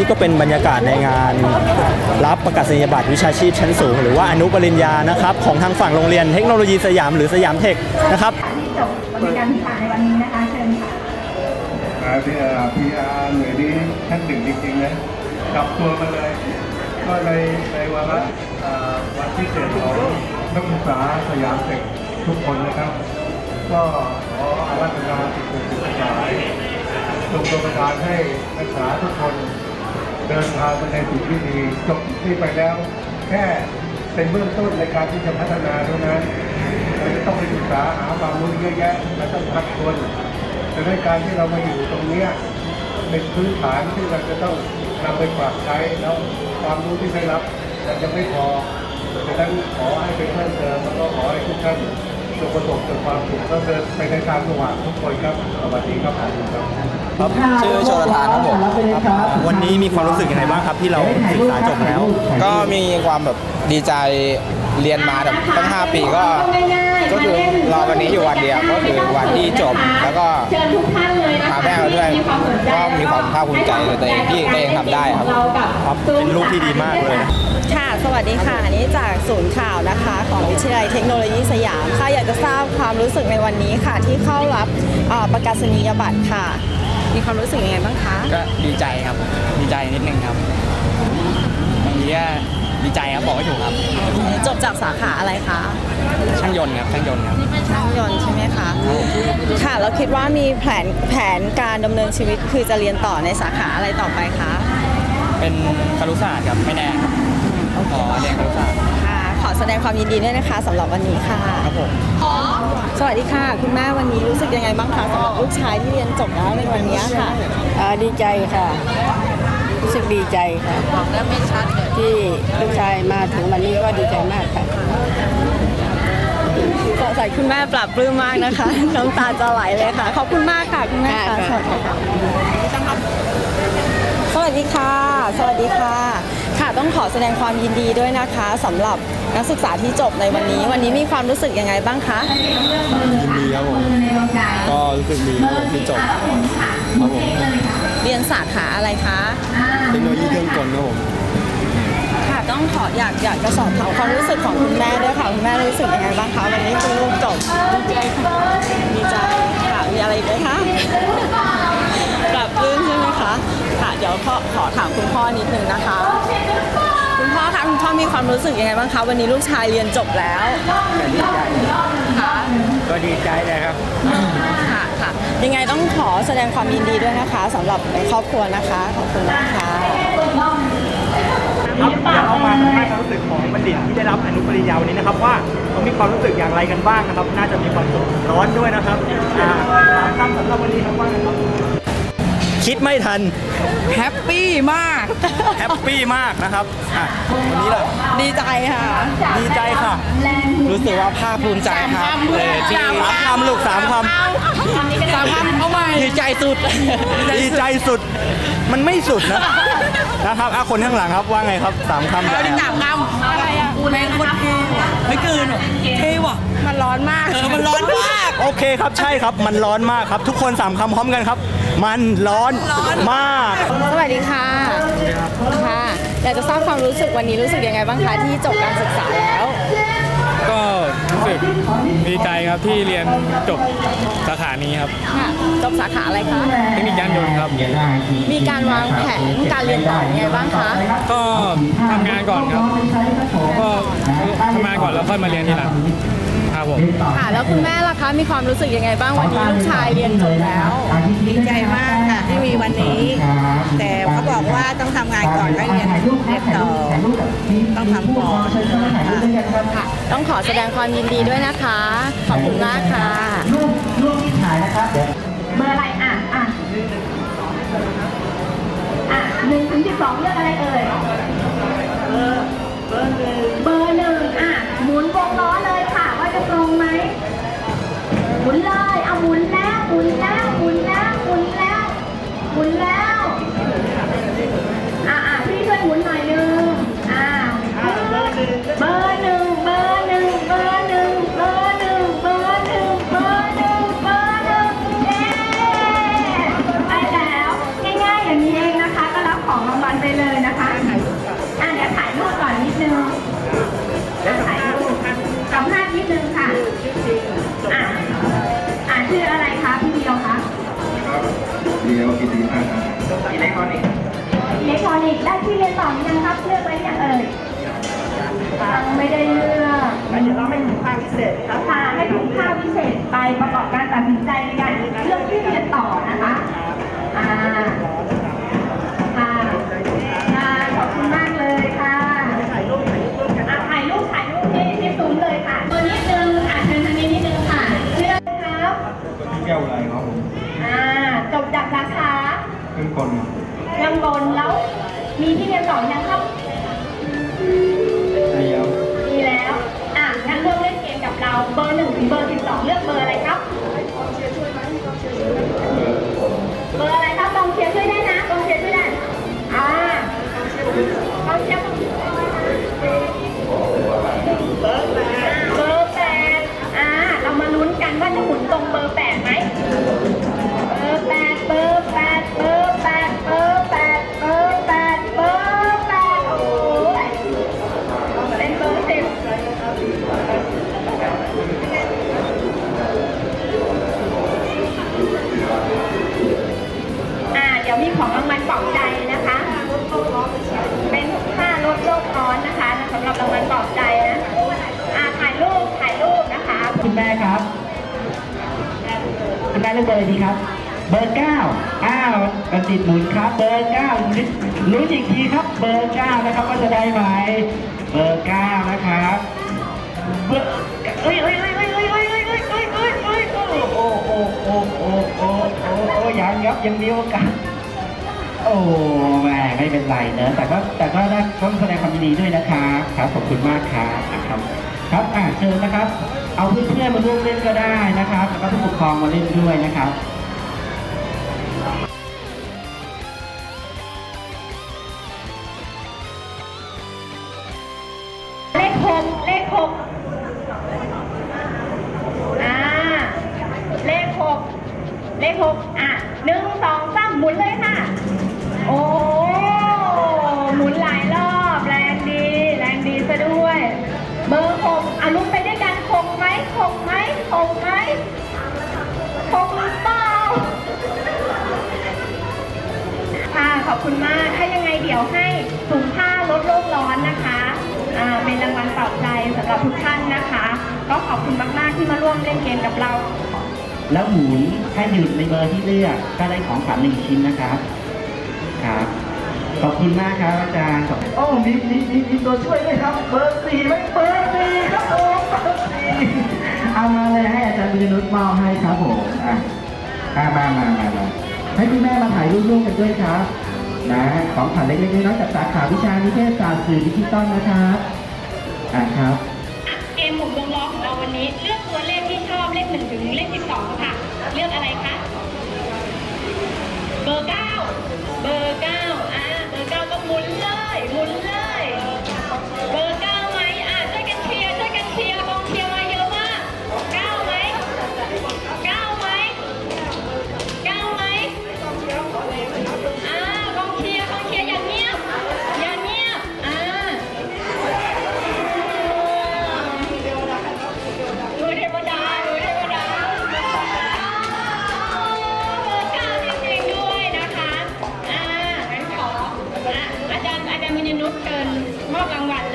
นี่ก็เป็นบรรยากาศในงานรับประกาศนียบัตรวิชาชีพชั้นสูง หรือว่าอนุปริญญานะครับของทางฝั่งโรงเรียนเทคโนโลยีสยามหรือสยามเทคนะครับที่จบบริการศึกษาในวันนี้นะคะเชิญค่ะพีอาร์พีอาร์หน่วยนี้ท่านหนึ่งจริงๆนะกลับตัวมาเลยก็ในในวาระวันพิเศษของนักศึกษาสยามเทคทุกคนนะครับ ก็ขออาราธนาสิ่งศักดิ์สิทธิ์ทั้งหลายจงประทานให้นักศึกษาทุกคน เดินทางไปในสิ่งที่ดีจบที่ไปแล้ว แค่เป็นเบื้องต้นในการที่จะพัฒนาเท่านั้นเราจะต้องไปศึกษาหาความรู้เยอะแยะและต้องพักคนแต่ในการที่เรามาอยู่ตรงนี้เป็นพื้นฐานที่เราจะต้องนำไปปรับใช้แล้วความรู้ที่ได้รับอาจจะไม่พอดังนั้นขอให้ไปเพิ่มเติมแล้วก็ขอให้ทุกท่าน จงประสบกับความสุขแล้วเดินไปในทางสว่างทุกคนครับสวัสดีครับขอบคุณครับครับชื่อโชลทานครับผมวันนี้มีความรู้สึกยังไงบ้างครับที่เราศึกษาจบแล้ว ก็มีความแบบดีใจเรียนมาแบบตั้ง 5 ปีก็ก็คือรอวันนี้อยู่วันเดียวก็คือวันที่จบ แล้วก็เชิญทุกท่านเลยนะคะพาแม่มาด้วยที่ความสนใจก็มีความภาคภูมิใจในตัวเองที่ตัวเองทำได้ครับเรากับครับเป็นลูกที่ดีมากเลยนะ ค่ะ สวัสดีค่ะ อันนี้จากศูนย์ข่าวนะคะ ของวิทยาลัยเทคโนโลยีสยามค่ะ อยากจะทราบความรู้สึกในวันนี้ค่ะ ที่เข้ารับเอ่อประกาศนียบัตรค่ะ มีความรู้สึกยังไงบ้างคะ ก็ดีใจครับ ดีใจนิดนึงครับบางทีก็ดีใจครับ บอกไม่ถูกครับ จบจากสาขาอะไรคะ ช่างยนต์ครับ ช่างยนต์ครับ ช่างยนต์ใช่ไหมคะ ค่ะแล้วคิดว่ามีแผนแผนการดำเนินชีวิตคือจะเรียนต่อในสาขาอะไรต่อไปคะ เป็นคารุศาสตร์ครับ ไม่แน่ครับ ขอเรียนคารุศาสตร์ค่ะขอแสดงความยินดีด้วยนะคะสำหรับวันนี้ค่ะครับผมสวัสดีค่ะ คุณแม่วันนี้รู้สึกยังไงบ้างคะสำหรับลูกชายที่เรียนจบแล้วในวันนี้ค่ะอ่าดีใจค่ะ รู้สึกดีใจค่ะที่ลูกชายมาถึงวันนี้ก็ดีใจมากค่ะสงสัยคุณแม่ปรับปลื้มมากนะคะน้ำตาจะไหลเลยค่ะ ขอบคุณมากค่ะคุณแม่ค่ะค่ะสวัสดีค่ะ สวัสดีค่ะสวัสดีค่ะค่ะ ต้องขอแสดงความยินดีด้วยนะคะสำหรับนักศึกษาที่จบในวันนี้ วันนี้มีความรู้สึกยังไงบ้างคะยินดีครับผมก็รู้สึกดีครับผมที่จบครับผมเรียนสาขาอะไรคะเทคโนโลยีเครื่องกลครับผมค่ะต้องขออยากอยากจะสอบถามความรู้สึกของคุณแม่ด้วยค่ะคุณแม่รู้สึกยังไงบ้างคะวันนี้คุณลูกจบดีใจค่ะดีใจค่ะมีอะไรอีกไหมคะปรับปลื้มใช่ไหมคะค่ะเดี๋ยวขอขอถามคุณพ่อนิดนึงนะคะคุณพ่ อคะคุณพ่อมีความรู้สึกยังไงบ้างคะวันนี้ลูกชายเรียนจบแล้วค่ะก็ดีใจนะครับค่ะค่ะยังไงต้องขอแสดงความยินดีด้วยนะคะสำหรับในครอบครัวนะคะขอบคุณมากค่ะครับเดี๋ยวเรามาสัมภาษณ์ความรู้สึกของบัณฑิตที่ได้รับอนุปริญญาวันนี้นะครับ ว่าเขามีความรู้สึกอย่างไรกันบ้างนะครับ น่าจะมีความสุขร้อนด้วยนะครับอ่าถามคำสำหรับวันนี้ครับว่าไงครับ คิดไม่ทัน แฮปปี้มาก แฮปปี้มากนะครับอะวันนี้ล่ะ ดีใจค่ะ ดีใจค่ะ รู้สึกว่าภาคภูมิใจครับเลยที่สามคำลูกสามคสามพันเอาใหม่ดีใจสุดำดีใจสุด มันไม่สุดนะ นะครับอะคนข้างหลังครับว่าไงครับสามคำ สามคำอะไรอะแรงคนเท่ ไม่เกินหรอเท่ว่ะมันร้อนมาก เออมันร้อนมาก โอเคครับใช่ครับมันร้อนมากครับ ทุกคนสามคำพร้อมกันครับ มันร้อนมาก สวัสดีค่ะ ค่ะอยากจะทราบความรู้สึกวันนี้รู้สึกยังไงบ้างคะที่จบการศึกษาแล้ว ก็รู้สึกดีใจครับที่เรียนจบสาขานี้ครับค่ะจบสาขาอะไรคะ เทคนิคยานยนต์ครับ มีการวางแผนการเรียนต่อยังไงบ้างคะ ก็ทำงานก่อนครับ ก็ทำงานก่อนแล้วค่อยมาเรียนทีหลัง ครับผม ค่ะ แล้วคุณแม่ล่ะคะมีความรู้สึกยังไงบ้างวันนี้ลูกชายเรียนจบแล้วดีใจมากค่ะที่มีวันนี้ แต่เขาบอกว่าต้องทำงานก่อนแล้วเรียนเรียนต่อต้องทำก่อนค่ะค่ะต้องขอแสดงความยินดีด้วยนะคะ ขอบคุณมากค่ะเบอร์อะไรอะอะอะหนึ่งถึงสิบสองเลือกอะไรเอ่ย รอนิกส์อิเล็กทรอนิกส์ได้ที่เรียนต่อหรือยังครับ เลือกไว้ยังเอ่ยยังไม่ได้เลือกงั้นเดี๋ยวเราไม่ถึงภาคพิเศษครับค่ะให้ทุกภาคพิเศษไปประกอบการตัดสินใจในการเลือกที่เรียนต่อนะคะอ่าค่ะค่ะขอบคุณมากเลยค่ะถ่ายรูปถ่ายรูปร่วมกันอะถ่ายรูปถ่ายรูปที่ที่ซุ้มเลยค่ะตัวนิดนึงค่ะเชิญทางนี้นิดนึงค่ะชื่ออะไรครับแก้วอะไรครับผมอ่าจบจากสาขาขึ้นคนเครื่องบนแล้ว มีที่เรียนต่อยังครับเดียวมีแล้ว อะงั้นร่วมเล่นเกมกับเรา เบอร์หนึ่งถึงเบอร์สิบสองเลือกเบอร์อะไรครับ อกเบอร์อะไรดีครับ เบอร์เก้าอ้าวบัณฑิตหมุนครับ เบอร์เก้าลุ้นอีกทีครับ เบอร์เก้านะครับว่าจะได้ไหม เบอร์เก้านะครับเบอร์เอ้ยเอ้ยเอ้ยเอ้ยเอ้ยเอ้ยเอ้ยเอ้ยเอ้ยเอ้ยเอ้ยโอ้โอ้โอ้โอ้โอ้โอ้โอ้โอ้ยังครับยังมีโอกาสโอ้แม่ไม่เป็นไรเนอะแต่ก็แต่ก็ได้ต้องแสดงความยินดีด้วยนะครับครับขอบคุณมากครับนะครับ ครับอ่าเชิญนะครับ เอาเพื่อนๆมาร่วมเล่นก็ได้นะครับ แล้วก็ผู้ปกครองมาเล่นด้วยนะครับเลขหกเลขหกอ่า เลขหกเลขหกอะหนึ่งสองสามหมุนเลยค่ะ โอ้ ดี๋ยวให้ถุงผ้าลดโลกร้อนนะคะอ่าเป็นรางวัลปลอบใจสำหรับทุกท่านนะคะ ก็ขอบคุณมากๆที่มาร่วมเล่นเกมกับเรา แล้วหมุนให้หยุดในเบอร์ที่เลือกก็ได้ของขวัญหนึ่งชิ้นนะครับครับขอบคุณมากครับอาจารย์ขอบโอ้มีมีมีมีตัวช่วยด้วยครับ เบอร์สี่ไหมเบอร์สี่ครับผมเบอร์สี่เอามาเลยให้อาจารย์วินุชมอบให้ครับผมอะอะมามามามาให้คุณแม่มาถ่ายรูปร่วมกันด้วยครับ นะของขวัญเล็กๆน้อยๆจากสาขาวิชานิเทศศาสตร์สื่อดิจิตอลนะครับอะครับเกมหมุนวงล้อของเราวันนี้ เลือกตัวเลขที่ชอบเลขหนึ่งถึงเลขสิบสองค่ะ เลือกอะไรคะเบอร์เก้าเบอร์เก้าอ่าเบอร์เก้าก็หมุนเลยหมุนเลย อบรางวัล